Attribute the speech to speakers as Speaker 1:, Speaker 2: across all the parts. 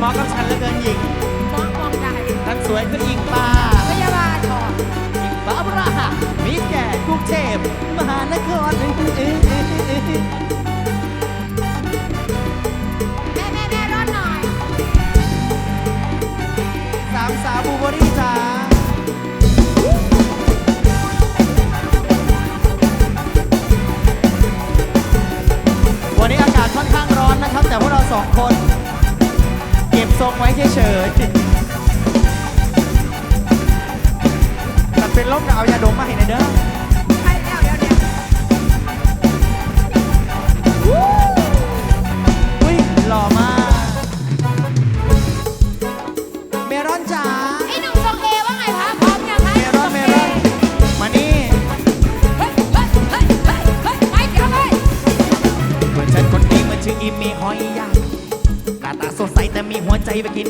Speaker 1: หมอกับฉันแลือเกินหญิง
Speaker 2: น้องมองได้
Speaker 1: ทั้นสวยขึ้นอิงป่า
Speaker 2: พยาบาลบอก
Speaker 1: หญิงบ้าประหะมีแก่กรุงเทพมหานครเอ้
Speaker 2: แม่แม่แม่รอดหน่อย
Speaker 1: สามสาวบูเบรีจ้าวันนี้อากาศค่อนข้างร้อนนะครับ แต่พวกเราสองคน ทรงไว้เฉยๆมันเป็นลมนะเอายา
Speaker 2: ดมมาให้ในเด้อให้แล้วเดี
Speaker 1: ย
Speaker 2: วเดี๋ยวอุ้ยหล่อมาก ไปกิน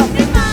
Speaker 2: สม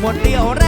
Speaker 1: หมดเรี่ยวแร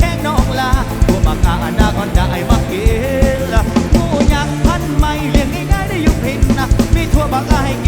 Speaker 1: แห้งน้องลาตัวมากกาอนาคอน
Speaker 2: ได้
Speaker 1: มา
Speaker 2: กิน
Speaker 1: ละผู้ยังพันไม่เลี้ย
Speaker 2: งง่ายๆได้อยู่พินนะมีทั่วบากกา
Speaker 1: ให้
Speaker 2: กิ